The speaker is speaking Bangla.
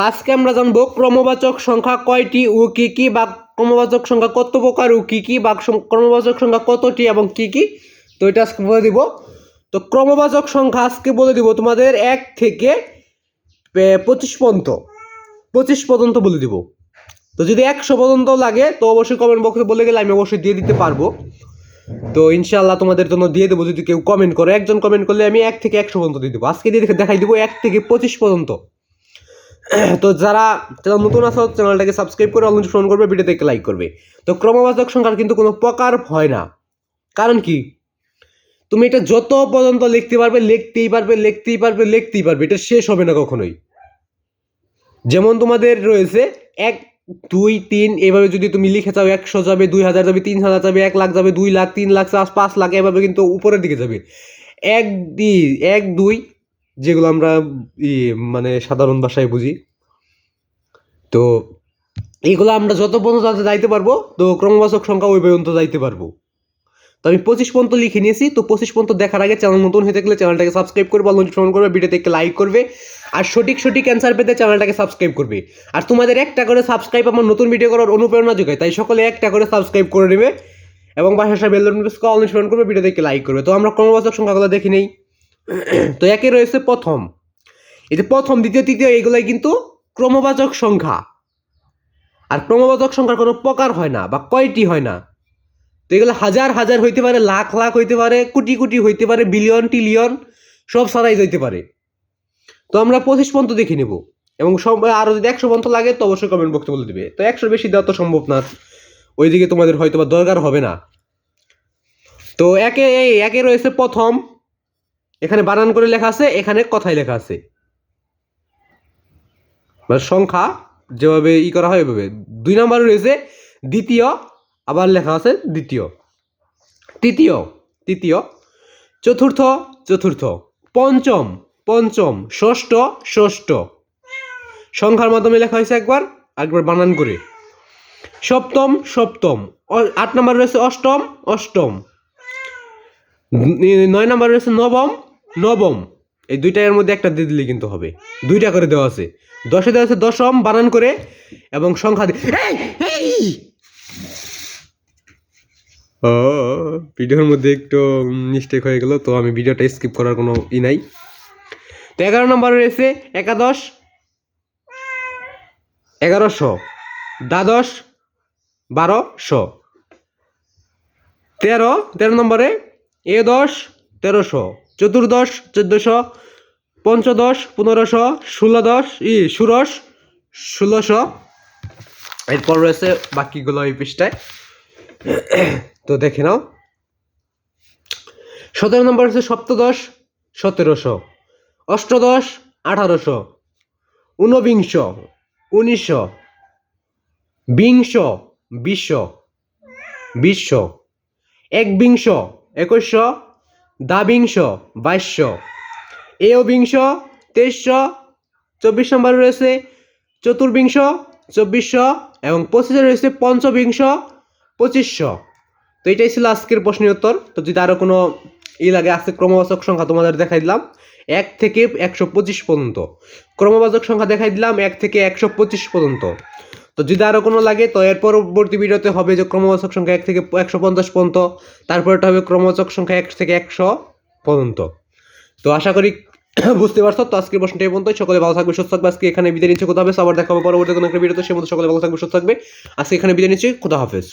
আজকে আমরা জানব ক্রমবাচক সংখ্যা কয়টি ও কি কি বা ক্রমবাচক সংখ্যা কত প্রকার ও কি কি বা ক্রমবাচক সংখ্যা কতটি এবং কি কি? তো এটা আজকে বলে দিব। তো ক্রমবাচক সংখ্যা আজকে বলে দিব তোমাদের এক থেকে পঁচিশ পর্যন্ত। পঁচিশ পর্যন্ত বলে দিব। তো যদি একশো পর্যন্ত লাগে, তো অবশ্যই কমেন্ট বক্সে বলে গেলে আমি অবশ্যই দিয়ে দিতে পারব। তো ইনশাল্লাহ তোমাদের জন্য দিয়ে দেবো যদি কেউ কমেন্ট করে। একজন কমেন্ট করলে আমি এক থেকে একশো পর্যন্ত দিয়ে দেবো। আজকে দিয়ে দেখাই দেবো এক থেকে পঁচিশ পর্যন্ত। তো যারা যারা নতুন আছো, চ্যানেলটাকে সাবস্ক্রাইব করে অলরেডি ফোন করবে ভিডিওতে লাইক করবে। তো ক্রমবাচক সংখ্যার কিন্তু কোনো প্রকার হয় না। কারণ কি? তুমি এটা যত পর্যন্ত লিখতে পারবে, লিখতেই পারবে লিখতেই পারবে লিখতেই পারবে, এটা শেষ হবে না কখনোই। যেমন তোমাদের রয়েছে, এক, দুই, তিন, এভাবে যদি তুমি লিখে যাও একশো যাবে, দুই হাজার যাবে, তিন হাজার যাবে, এক লাখ যাবে, দুই লাখ, তিন লাখ, চার পাঁচ লাখ, এভাবে কিন্তু উপরের দিকে যাবে। এক দি, এক, দুই যেগুলো আমরা ই মানে সাধারণ ভাষায় বুঝি। তো এইগুলো আমরা যত পর্যন্ত তাতে যাইতে পারব, তো ক্রমবাচক সংখ্যা ওই পর্যন্ত যাইতে পারব। তো আমি পঁচিশ পর্যন্ত লিখে নিয়েছি, তো পঁচিশ পর্যন্ত দেখার আগে চ্যানেল নতুন হয়ে থাকলে চ্যানেলটাকে সাবস্ক্রাইব করবে বা নোটিফিকেশন করবে, ভিডিওতে একটা লাইক করবে, আর সঠিক সঠিক অ্যান্সার পেতে চ্যানেলটাকে সাবস্ক্রাইব করবে। আর তোমাদের একটা করে সাবস্ক্রাইব আমার নতুন ভিডিও করার অনুপ্রেরণা যোগায়, তাই সকলে একটা করে সাবস্ক্রাইব করে নেবে, এবং পাশাপাশি বেল নোটিফিকেশন অনুসরণ করবে, ভিডিওতে একটা লাইক করবে। তো আমরা ক্রমবাচক সংখ্যাগুলো দেখে নেই। তো একে রয়েছে প্রথম। এই যে প্রথম, দ্বিতীয়, তৃতীয় এগুলাই কিন্তু ক্রমবাচক সংখ্যা। আর ক্রমবাচক সংখ্যার কোনো প্রকার হয় না বা কয়টি হয় না। তো এগুলো হাজার হাজার হইতে পারে, লাখ লাখ হইতে পারে, কোটি কোটি হইতে পারে, বিলিয়ন, টিলিয়ন, সব সারাই যাইতে পারে। তো আমরা পঁচিশ পর্যন্ত দেখে নেব। এবং সব আরও যদি একশো পর্যন্ত লাগে, তো অবশ্যই কমেন্ট বক্সে বলে দিবে। তো একশোর বেশি দেওয়া তো সম্ভব না। ওইদিকে তোমাদের হয়তো বা দরকার হবে না। তো একে এই একে রয়েছে প্রথম। এখানে বানান করে লেখা আছে, এখানে কথায় লেখা আছে। মানে সংখ্যা যেভাবে ই করা হয় ওইভাবে। দুই নম্বরে রয়েছে, দ্বিতীয়, আবার লেখা আছে দ্বিতীয়। তৃতীয় তৃতীয়। চতুর্থ চতুর্থ। পঞ্চম পঞ্চম, ষষ্ঠ ষষ্ঠ। সংখ্যার মাধ্যমে লেখা হয়েছে একবার একবার বানান করে। সপ্তম সপ্তম। আট নম্বর রয়েছে অষ্টম অষ্টম। নয় নম্বর রয়েছে নবম নবম। এই দুইটা এর মধ্যে একটা দিয়ে দিলে কিন্তু হবে। দুইটা করে দেওয়া আছে। দশে দেওয়া আছে দশম, বানান করে এবং সংখ্যা! ও ভিডিওর মধ্যে একটু মিস্টেক হয়ে গেল, তো আমি ভিডিওটা স্কিপ করার কোনো ই নাই। তো এগারো নম্বর রয়েছে একাদশ, এগারোশো, দ্বাদশ, বারোশো। তেরো তেরো নম্বরে এ দশ, তেরোশো। চতুর্দশ, চোদ্দোশো, পঞ্চদশ, পনেরোশো ষোলোদশ ই, ষোড়শ, ষোলোশো। এরপর রয়েছে বাকিগুলো এই পৃষ্ঠায়। তো দেখে নাও। সতেরো নম্বর হচ্ছে সপ্তদশ, সতেরোশো। অষ্টদশ, আঠারোশো। ঊনবিংশ, উনিশশো। বিংশ বিশ বিশ একবিংশ, একুশশো। দ্বাবিংশ বাইশশো। এবিংশ তেইশশো, চব্বিশ নম্বর রয়েছে চতুর্বিংশ, চব্বিশশো এবং পঁচিশে রয়েছে পঞ্চবিংশ, পঁচিশশো। তো এটাই ছিল আজকের প্রশ্নের উত্তর। তো যদি আরও কোনো ই লাগে, আজকে ক্রমবাচক সংখ্যা তোমাদের দেখাই দিলাম। এক থেকে একশো পঁচিশ পর্যন্ত। ক্রমবাচক সংখ্যা দেখাই দিলাম, এক থেকে একশো পঁচিশ পর্যন্ত। তো যদি আরও কোনো লাগে, তো এর পরবর্তী ভিডিওতে হবে যে ক্রমবাচক সংখ্যা এক থেকে একশো পঞ্চাশ পর্যন্ত তারপরটা হবে ক্রমবাচক সংখ্যা এক থেকে একশো পর্যন্ত। তো আশা করি বুঝতে পারছ, তো আজকের প্রশ্নটা এই পর্যন্ত সকলে ভালো থাকবে, সুস্থ থাকবে। আজকে এখানে বিদায় নিচ্ছে কোথা হবে আবার দেখা হবে পরবর্তী কোনো একটা ভিডিওতে। সে মতো সকলে ভালো থাকবে, সুস্থ থাকবে। আজকে এখানে বিদায় নিচ্ছি কোথা হাফেজ।